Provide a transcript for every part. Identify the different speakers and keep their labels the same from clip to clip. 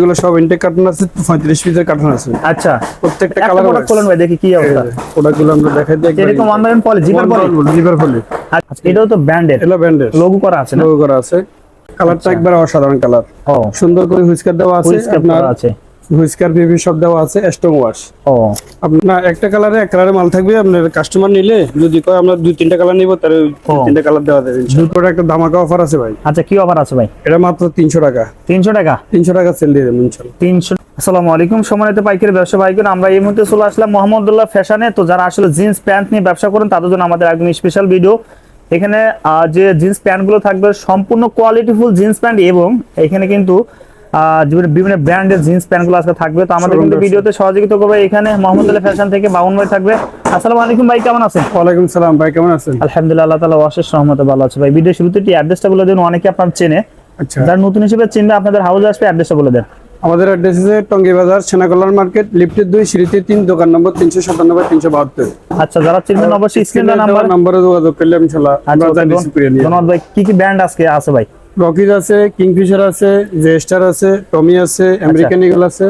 Speaker 1: এগুলো সব intact cartoon আছে পঁয়ত্রিশ পিসের কার্টুন আছে।
Speaker 2: আচ্ছা।
Speaker 1: প্রত্যেকটা কালার
Speaker 2: প্রোডাক্ট খোলেন ভাই দেখি কি অবস্থা।
Speaker 1: প্রোডাক্টগুলো আমরা দেখাই দিই
Speaker 2: এরকম online poly zipper poly
Speaker 1: zipper poly
Speaker 2: আচ্ছা এটাও তো ব্র্যান্ডেড
Speaker 1: এটা ব্যান্ডেড
Speaker 2: লোগো করা আছে
Speaker 1: লোগো করা আছে। কালারটা একবার অসাধারণ কালার সুন্দর করে হুইস্কার দেওয়া আছে আপনার
Speaker 2: আছে।
Speaker 1: হুইস্কার পিপি সব দেওয়া আছে স্ট্রং ওয়াশ।
Speaker 2: ও।
Speaker 1: আপনার একটা কালারে এক কালারে মাল থাকবে আপনার কাস্টমার নিলে যদি কয় আমরা দুই তিনটা কালার নিব তাহলে তিনটা কালার দেওয়া যাবে একটা ধামাকা অফার আছে ভাই?
Speaker 2: আচ্ছা কি অফার আছে ভাই?
Speaker 1: এটা মাত্র তিনশো টাকা।
Speaker 2: তিনশো টাকা?
Speaker 1: তিনশো টাকা সেল দিয়ে দেবেন
Speaker 2: তিনশো আসসালামু আলাইকুম সম্মানিত পাইকারি ব্যবসা পাইকার আমরা এই মুহূর্তে চলে আসলাম মোহাম্মদুল্লাহ ফ্যাশনে। তো যারা আসলে জিন্স প্যান্ট নিয়ে ব্যবসা করেন তাদের জন্য আমাদের একদম স্পেশাল ভিডিও এখানে যে জিন্স প্যান্টগুলো থাকবে সম্পূর্ণ কোয়ালিটিফুল জিন্স প্যান্ট এবং এখানে কিন্তু বিভিন্ন- ব্র্যান্ডের জিন্স প্যান্টগুলো আজকে থাকবে। তো আমাদের কিন্তু ভিডিওতে সহযোগিতা করবে এখানে মোহাম্মদুল্লাহ ফ্যাশন থেকে বাউন ভাই থাকবে। আসসালামু আলাইকুম ভাই কেমন আছেন?
Speaker 1: ওয়ালাইকুম সালাম ভাই কেমন আছেন?
Speaker 2: আলহামদুলিল্লাহ আল্লাহ অশেষ ভালো আছে ভাই। ভিডিও শুরুতে একটি অ্যাড্রেসটা বলে দেন অনেকে আপনার চেনে।
Speaker 1: আচ্ছা।
Speaker 2: যারা নতুন হিসেবে চিনবে আপনাদের হাউসে আসবে অ্যাড্রেসটা বলে দেন।
Speaker 1: আমাদের অ্যাড্রেস আছে টঙ্গী বাজার সেনাকল্যাণ মার্কেট লিফটের দুই সিঁড়িতে তিন দোকান নম্বর তিনশো সাতানব্বই তিনশো বাহাত্তর।
Speaker 2: আচ্ছা যারা চিনবেন অবশ্যই স্ক্রিনে নাম্বার
Speaker 1: নম্বরে যোগাযোগ করলে
Speaker 2: আচ্ছা ধন্যবাদ। ভাই। কি কি ব্র্যান্ড আজকে আছে ভাই?
Speaker 1: রকিজ আছে কিংফিশার আছে জেস্টার আছে টমি আছে আমেরিকান ইগল আছে।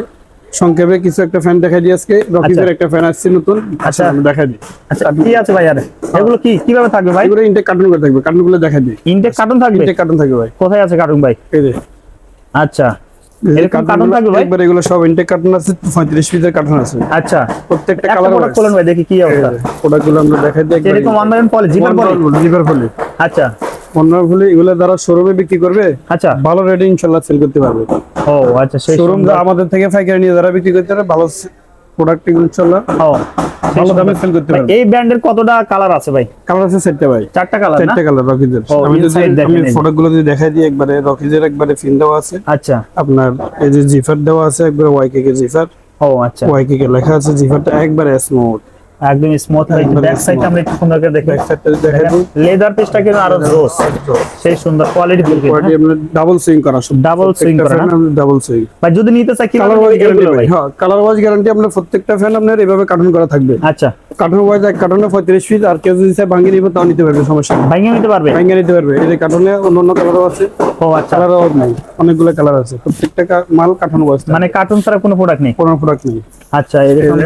Speaker 1: সংক্ষেপে কিছু একটা ফ্যান দেখাই দিই আজকে। রকিজের একটা ফ্যান আসছে নতুন।
Speaker 2: আচ্ছা।
Speaker 1: আমি দেখাই দিই।
Speaker 2: আচ্ছা কি আছে ভাই আরে? এগুলো কি? কীভাবে থাকবে ভাই?
Speaker 1: এগুলো ইনটেক কার্টুন করে থাকবে। কার্টুনগুলো দেখাই দিই।
Speaker 2: ইনটেক কার্টুন থাকবে?
Speaker 1: ইনটেক কার্টুন থাকবে ভাই।
Speaker 2: কোথায় আছে কার্টুন ভাই?
Speaker 1: এই যে।
Speaker 2: আচ্ছা। এরকম কার্টুন থাকবে ভাই?
Speaker 1: একবার এগুলো সব ইনটেক কার্টুন আছে পঁয়ত্রিশ পিসের কার্টুন আছে।
Speaker 2: আচ্ছা।
Speaker 1: প্রত্যেকটা কালার
Speaker 2: প্রোডাক্ট খোলেন ভাই দেখি কি অবস্থা।
Speaker 1: প্রোডাক্টগুলো আমরা দেখাই দিই
Speaker 2: এরকম online poly zipper poly
Speaker 1: zipper ফলি
Speaker 2: আচ্ছা।
Speaker 1: এগুলো দ্বারা শোরুমে বিক্রি করবে
Speaker 2: আচ্ছা।
Speaker 1: ভালো রেটে ইনশাল্লাহ সেল করতে পারবে।
Speaker 2: ও আচ্ছা সেই
Speaker 1: শোরুম আমাদের থেকে পাইকারি নিয়ে যারা বিক্রি করতে পারে ভালো প্রোডাক্ট ইনশাল্লাহ
Speaker 2: ও
Speaker 1: ভালো দামে সেল করতে পারবে।
Speaker 2: এই ব্র্যান্ডের কতটা কালার আছে ভাই?
Speaker 1: কালার আছে সেটটা ভাই।
Speaker 2: চারটা কালার
Speaker 1: চারটা কালার রকিজের। আমি যদি আমি
Speaker 2: এই যে।
Speaker 1: প্রোডাক্টগুলো যদি দেখাই দিই একবারে রকিজের একবারে ফিন দেওয়া আছে।
Speaker 2: আচ্ছা।
Speaker 1: আপনার এই যে জিফার দেওয়া আছে একবারে ওয়াইকে জিফার
Speaker 2: ও আচ্ছা।
Speaker 1: ওয়াইকে লেখা আছে জিফারটা একবারে স্মুথ
Speaker 2: একদম স্মুথ
Speaker 1: একদম
Speaker 2: ব্যাক সাইড আমরা একটু সুন্দর করে দেখি লেদার পিসটা কিন্তু আরও জোস সেই সুন্দর কোয়ালিটি ফুল
Speaker 1: কোয়ালিটি আমরা ডাবল সুইং করা সব।
Speaker 2: Double swing করা?
Speaker 1: ডাবল সুইং
Speaker 2: ভাই যদি নিতে চাই
Speaker 1: কালার ওয়াইজ গ্যারান্টি
Speaker 2: ভাই
Speaker 1: হ্যাঁ কালার ওয়াইজ গ্যারান্টি আপনার প্রত্যেকটা ফ্যান আপনার এভাবে কার্টুন করা থাকবে।
Speaker 2: আচ্ছা।
Speaker 1: কার্টুন ওয়াইজ এক কার্টুনে পঁয়ত্রিশ পিস আর কেউ যদি চায় ভাঙিয়ে নিবে তাও নিতে পারবে সমস্যা নেই।
Speaker 2: ভাঙিয়ে নিতে পারবে?
Speaker 1: ভাঙিয়ে নিতে পারবে। এই যে কার্টুনে অন্য অন্য কালারও আছে।
Speaker 2: ও আচ্ছা।
Speaker 1: কালার অভাব নেই। অনেকগুলো কালার আছে। প্রত্যেকটা মাল কার্টুন
Speaker 2: মানে কার্টুন ছাড়া কোনো প্রোডাক্ট নেই?
Speaker 1: কোনো প্রোডাক্ট নেই।
Speaker 2: আচ্ছা এরকম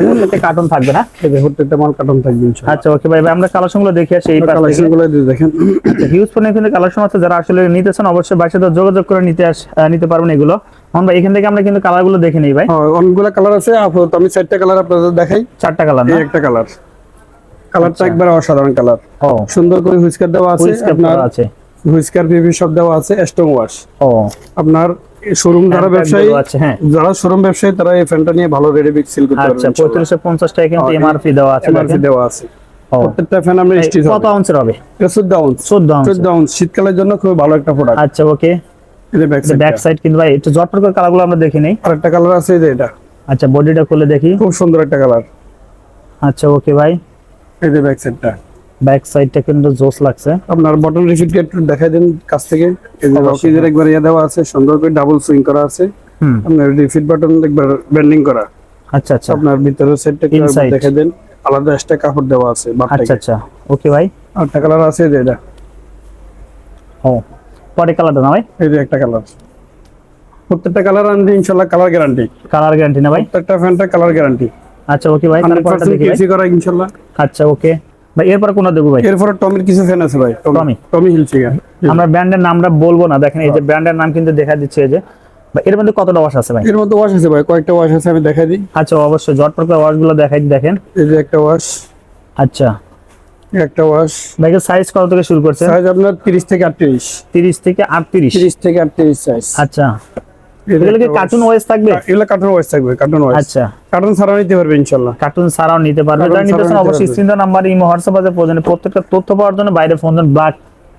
Speaker 2: কার্টুন থাকবে না?
Speaker 1: প্রত্যেকটা মাল কার্টুন থাকবে
Speaker 2: আচ্ছা ওকে ভাই আমরা কালেকশনগুলো দেখে আসি এই পাশ থেকে।
Speaker 1: কালেকশনগুলো দেখেন।
Speaker 2: হিউজ ফোনে কিন্তু কালেকশন আছে। যারা আসলে নিতে চান অবশ্যই সাথে যোগাযোগ করে নিতে আস নিতে পারবেন এগুলো। এখন ভাই এখান থেকে আমরা কিন্তু কালারগুলো দেখে নিই ভাই।
Speaker 1: হ্যাঁ, অনেকগুলো কালার আছে। আপাতত আমি চারটা কালার আপনাদের দেখাই।
Speaker 2: চারটা কালার না?
Speaker 1: একটা কালার কালারটা
Speaker 2: আচ্ছা।
Speaker 1: একবার অসাধারণ কালার
Speaker 2: ও।
Speaker 1: সুন্দর করে হুইস্কার দেওয়া আছে। আপনার
Speaker 2: আছে।
Speaker 1: হুইস্কার পিপি সব দেওয়া আছে ওয়াশ
Speaker 2: ও।
Speaker 1: আপনার শোরুম যারা ব্যবসায়ী
Speaker 2: হ্যাঁ।
Speaker 1: যারা শোরুম ব্যবসায়ী তারা এই ফ্যানটা নিয়ে ভালো রেটে সেল করতে
Speaker 2: আচ্ছা
Speaker 1: পারবে
Speaker 2: পঁয়ত্রিশশো পঞ্চাশ টাকা কিন্তু
Speaker 1: হ্যাঁ,
Speaker 2: এমআরপি দেওয়া আছে
Speaker 1: এমআরপি দেওয়া আছে। প্রত্যেকটা ফ্যান আমরা স্টিচ
Speaker 2: কত আউন্সের হবে?
Speaker 1: 14 আউন্স
Speaker 2: চোদ্দ আউন্স
Speaker 1: 14 আউন্স শীতকালের জন্য খুব ভালো একটা প্রোডাক্ট
Speaker 2: আচ্ছা ওকে
Speaker 1: এটা ব্যাক সাইড
Speaker 2: ব্যাক সাইড কিন্তু ভাই একটু জটপট করে কালারগুলো আমরা দেখে নেই।
Speaker 1: আরেকটা কালার আছে এই যে এটা।
Speaker 2: আচ্ছা বডিটা খুলে দেখি।
Speaker 1: খুব সুন্দর একটা কালার
Speaker 2: আচ্ছা ওকে ভাই।
Speaker 1: এই যে ব্যাক সাইডটা
Speaker 2: ব্যাক সাইডটা কিন্তু জোস লাগছে।
Speaker 1: আপনার বটন রিফিটকে একটু দেখাই দেন কাছ থেকে। এই যে। রকিজের একবার ইয়ে দেওয়া আছে সুন্দর করে ডাবল সুইং করা আছে। আপনার রিফিট বাটন একবার বেন্ডিং করা।
Speaker 2: আচ্ছা আচ্ছা।
Speaker 1: আপনার ভিতরের সাইডটা একটু
Speaker 2: Inside.
Speaker 1: দেখাই দেন। আলাদা এক্সট্রা কাপড় দেওয়া আছে
Speaker 2: আচ্ছা আচ্ছা। ওকে ভাই।
Speaker 1: আরেকটা কালার আছে যে এটা।
Speaker 2: ও পরে কালারটা না ভাই?
Speaker 1: এই যে একটা কালার প্রত্যেকটা কালার আনতে ইনশাল্লাহ কালার গ্যারান্টি
Speaker 2: কালার গ্যারান্টি না ভাই?
Speaker 1: প্রত্যেকটা ফ্যানটা কালার গ্যারান্টি
Speaker 2: আচ্ছা ওকে ভাই। তারপরটা দেখি
Speaker 1: কেসি করা ইনশাল্লাহ
Speaker 2: আচ্ছা ওকে ভাই এরপর কোনটা দেবো ভাই?
Speaker 1: এরপরে টমির কিছু ফ্যান আছে ভাই।
Speaker 2: টমি।
Speaker 1: টমি। হিলফিগার
Speaker 2: আমরা ব্র্যান্ডের নামটা বলব না দেখেন এই যে ব্র্যান্ডের নাম কিন্তু দেখা দিচ্ছে এই যে। এর মধ্যে কতটা ওয়াশ আছে ভাই?
Speaker 1: এর মধ্যে ওয়াশ আছে ভাই কয়েকটা ওয়াশ আছে আমি দেখাই দিই।
Speaker 2: আচ্ছা অবশ্যই জটপট করে ওয়াশগুলো দেখাই দেখেন।
Speaker 1: এই যে একটা ওয়াশ
Speaker 2: আচ্ছা।
Speaker 1: একটা ওয়াশ
Speaker 2: ভাই সাইজ কত থেকে শুরু করছে?
Speaker 1: সাইজ আপনার 30 থেকে 38
Speaker 2: তিরিশ থেকে আটত্রিশ।
Speaker 1: 30 থেকে 38 সাইজ
Speaker 2: আচ্ছা। এগুলো কি কার্টুন ওয়াইজ থাকবে?
Speaker 1: এগুলো কার্টুন ওয়াশ থাকবে কার্টুন ওয়াশ
Speaker 2: আচ্ছা।
Speaker 1: কার্টুন ছাড়া নিতে পারবে ইনশাল্লাহ।
Speaker 2: কার্টুন ছাড়াও নিতে পারবে।
Speaker 1: Cartoon
Speaker 2: নিতে চান অবশ্যই স্ক্রিন নাম্বার ইমো হোয়াটসঅ্যাপ আছে প্রয়োজনে প্রত্যেকটা তথ্য পাওয়ার জন্য বাইরে ফোন দেন ব্ল্যাক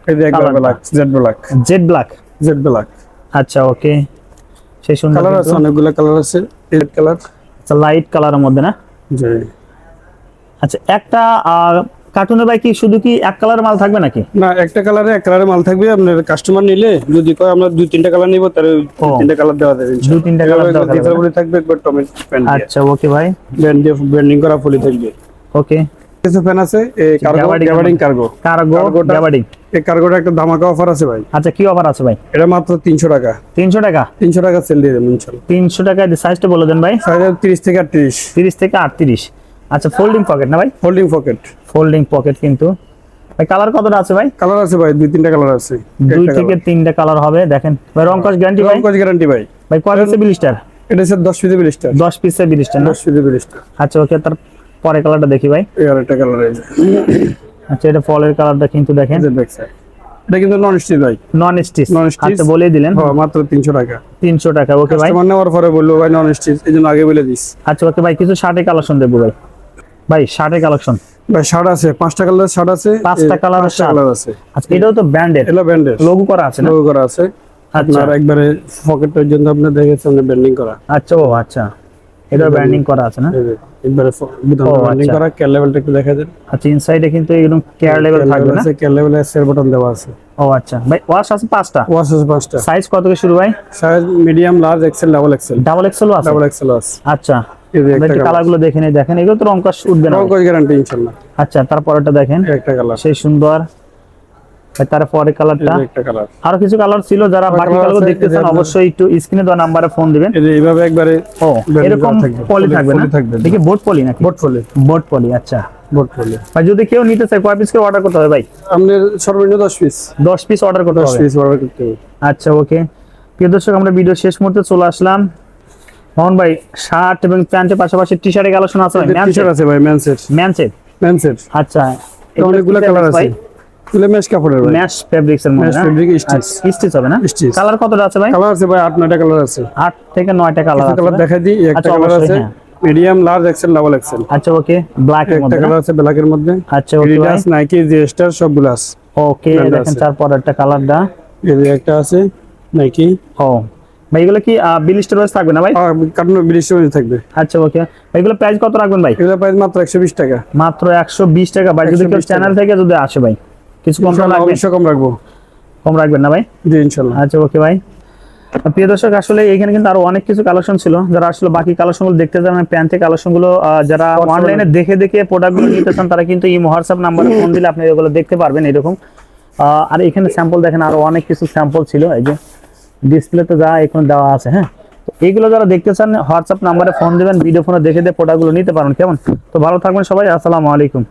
Speaker 1: এই যে একবার black Z black
Speaker 2: Z black
Speaker 1: Z black
Speaker 2: আচ্ছা ওকে সেই সুন্দর
Speaker 1: কালার আছে অনেকগুলো কালার আছে রেড কালার
Speaker 2: লাইট কালারের মধ্যে না?
Speaker 1: জি।
Speaker 2: আচ্ছা একটা কার্টুনের ভাই কি শুধু কি এক কালার মাল থাকবে নাকি?
Speaker 1: না একটা কালারে এক কালারে মাল থাকবে আপনার কাস্টমার নিলে যদি কয় আমরা দুই তিনটা কালার নিব তাহলে তিনটা কালার দেওয়া যাবে
Speaker 2: দুই তিনটা colour দেওয়া যাবে। না?
Speaker 1: থাকবে একবার টমেটো প্যান্ট
Speaker 2: আচ্ছা ওকে ভাই।
Speaker 1: ব্যান্ড দিয়ে ব্যান্ডিং করা ফুলি থাকবে।
Speaker 2: ওকে
Speaker 1: কিছু ফ্যান আছে? এই cargo gabardine cargo
Speaker 2: cargo gabardine
Speaker 1: এই কার্গোটা একটা ধামাকা অফার আছে ভাই।
Speaker 2: আচ্ছা কি অফার আছে ভাই?
Speaker 1: এটা মাত্র তিনশো টাকা।
Speaker 2: তিনশো টাকা?
Speaker 1: তিনশো টাকা সেল দিয়ে দেবেন ইনশাল্লাহ
Speaker 2: তিনশো টাকা সাইজটা বলে দেন ভাই।
Speaker 1: সাইজ তিরিশ থেকে আটত্রিশ।
Speaker 2: তিরিশ থেকে আটত্রিশ। আচ্ছা ফোল্ডিং পকেট না ভাই?
Speaker 1: ফোল্ডিং পকেট
Speaker 2: ফোল্ডিং পকেট কিন্তু। ভাই কালার কতটা আছে ভাই?
Speaker 1: কালার আছে ভাই দুই তিনটা কালার আছে।
Speaker 2: দুই থেকে তিনটা কালার হবে দেখেন। ভাই রং কস গ্যারান্টি ভাই?
Speaker 1: গ্যারান্টি ভাই।
Speaker 2: ভাই কয় পিসে বিলিস্টার
Speaker 1: এটা হচ্ছে দশ পিসে বিলিস্টার
Speaker 2: দশ পিসে বিলিস্টার না?
Speaker 1: দশ পিসে বিলিস্টার
Speaker 2: আচ্ছা ওকে তার পরে কালারটা দেখি ভাই।
Speaker 1: এই আর একটা কালার আছে
Speaker 2: আচ্ছা এটা ফলের কালারটা কিন্তু দেখেন।
Speaker 1: এটা কিন্তু নন স্টিচ ভাই।
Speaker 2: Non stitch
Speaker 1: Non-stitch।
Speaker 2: আচ্ছা বলেই দিলেন।
Speaker 1: হ্যাঁ, মাত্র তিনশো টাকা।
Speaker 2: তিনশো টাকা ওকে ভাই।
Speaker 1: কাস্টমার নেওয়ার পরে বলল ভাই নন স্টিচ এই জন্য আগে বলে দিস।
Speaker 2: আচ্ছা ওকে ভাই কিছু শার্টের কালেকশন দেবো ভাই। ভাই শার্টের কালেকশন
Speaker 1: ভাই শার্ট আছে পাঁচটা কালার শার্ট আছে
Speaker 2: পাঁচটা।
Speaker 1: কালার আছে।
Speaker 2: আচ্ছা এটাও তো ব্র্যান্ডেড
Speaker 1: এটা ব্র্যান্ডের
Speaker 2: লোগো করা আছে
Speaker 1: লোগো করা আছে।
Speaker 2: আচ্ছা।
Speaker 1: আপনার একবারে পকেট পর্যন্ত আপনি দেখেছেন ব্যান্ডিং করা।
Speaker 2: আচ্ছা ও আচ্ছা। এটাও ব্র্যান্ডিং করা আছে না?
Speaker 1: একবারে বুতাম
Speaker 2: ও,
Speaker 1: ব্যান্ডিং
Speaker 2: আচ্ছা।
Speaker 1: করা কেয়ার লেভেলটা একটু দেখা দেন
Speaker 2: আচ্ছা ইনসাইডে কিন্তু এরকম কেয়ার লেভেল থাকবে না?
Speaker 1: কেয়ার লেভেলে সেল বাটন দেওয়া আছে।
Speaker 2: ও আচ্ছা। ভাই ওয়াশ আছে পাঁচটা?
Speaker 1: ওয়াশ আছে পাঁচটা।
Speaker 2: সাইজ কত থেকে শুরু ভাই?
Speaker 1: Size medium large XL double XL
Speaker 2: double আছে?
Speaker 1: ডাবল এক্সেল আছে।
Speaker 2: আচ্ছা।
Speaker 1: একটা
Speaker 2: কালারগুলো দেখে নিই দেখেন এগুলো তো রং কস উঠবে না।
Speaker 1: রং কস গ্যারান্টি ইনশাআল্লাহ
Speaker 2: আচ্ছা তারপরটা দেখেন।
Speaker 1: একটা কালার
Speaker 2: সেই সুন্দর। ভাই তারপরে কালারটা আরও কিছু কালার ছিল যারা বাকি কালার
Speaker 1: আছে,
Speaker 2: দেখতেছেন অবশ্যই একটু স্ক্রিনে দেওয়া নাম্বারে ফোন দিবেন।
Speaker 1: এইভাবে একবারে
Speaker 2: ও এরকম
Speaker 1: থাকবে,
Speaker 2: পলি থাকবে না? দেখি বোর্ড পলি নাকি?
Speaker 1: বোট ফলে
Speaker 2: বোর্ড পলি আচ্ছা।
Speaker 1: বোট ফলে
Speaker 2: ভাই যদি কেউ নিতে চায় কয় পিস করে অর্ডার করতে হবে ভাই?
Speaker 1: সর্বনিম্ন পিস
Speaker 2: দশ পিস অর্ডার করতে
Speaker 1: পিস অর্ডার করতে হবে।
Speaker 2: আচ্ছা ওকে প্রিয় দর্শক আমরা ভিডিও শেষ মুহূর্তে চলে আসলাম। মোহন ভাই শার্ট এবং প্যান্টের পাশাপাশি টি শার্টের কালেকশন আছে
Speaker 1: টি শার্ট আছে ভাই ম্যানসেট
Speaker 2: ম্যানসেট
Speaker 1: ম্যানসেট
Speaker 2: আচ্ছা
Speaker 1: অনেকগুলো কালার আছে। এগুলো মেশ কাপড়ের ভাই।
Speaker 2: ম্যাশ ফেব্রিক্স এর মধ্যে
Speaker 1: Mesh fabric stitch।
Speaker 2: স্টিচ হবে না?
Speaker 1: Stitch।
Speaker 2: কালার কতটা আছে ভাই?
Speaker 1: কালার আছে ভাই আট নয়টা কালার আছে।
Speaker 2: আট থেকে নয়টা কালার আছে
Speaker 1: কালার? দেখাই দিই একটা
Speaker 2: আচ্ছা,
Speaker 1: কালার আছে
Speaker 2: হ্যাঁ।
Speaker 1: Medium large XL double XL
Speaker 2: আচ্ছা ওকে ব্ল্যাক এর
Speaker 1: একটা
Speaker 2: মধ্যে না?
Speaker 1: কালার আছে ব্ল্যাকের মধ্যে।
Speaker 2: আচ্ছা ওকে
Speaker 1: এডিডাস নাইকি জিএস্টার সবগুলো আছে।
Speaker 2: ওকে দেখেন তারপর একটা কালারটা
Speaker 1: এই যে একটা আছে নাইকি
Speaker 2: ও ভাই এগুলো কি বিলিস্টার ওয়াইজ থাকবে না ভাই?
Speaker 1: কার্টুন বিশ টাকা থাকবে।
Speaker 2: আচ্ছা ওকে। এগুলো প্রাইস কত রাখবেন ভাই?
Speaker 1: এগুলো প্রাইস মাত্র একশো বিশ টাকা।
Speaker 2: মাত্র একশো বিশ টাকা ভাই যদি কেউ চ্যানেল থেকে যদি আসে ভাই কিছু কম রাখবেন?
Speaker 1: অবশ্যই কম রাখব।
Speaker 2: কম রাখবেন না ভাই?
Speaker 1: জি ইনশাল্লাহ।
Speaker 2: আচ্ছা ওকে ভাই। প্রিয় দর্শক আসলে এখানে কিন্তু আরও অনেক কিছু কালেকশন ছিল। যারা আসলে বাকি কালেকশনগুলো দেখতে চান প্যান্টের কালেকশনগুলো যারা অনলাইনে দেখে দেখে প্রোডাক্টগুলো নিতে চান তারা কিন্তু এই হোয়াটসঅ্যাপ নাম্বারে ফোন দিলে আপনি এগুলো দেখতে পারবেন এরকম। আর এখানে স্যাম্পল দেখেন আরও অনেক কিছু স্যাম্পল ছিল এই যে। ডিসপ্লেতে যা এখন দেওয়া আছে হ্যাঁ? এইগুলো যারা দেখতে চান হোয়াটসঅ্যাপ নাম্বারে ফোন দেবেন ভিডিও ফোনে দেখে দিয়ে প্রোডাক্টগুলো নিতে পারেন কেমন? তো ভালো থাকবেন সবাই, আসসালামু আলাইকুম।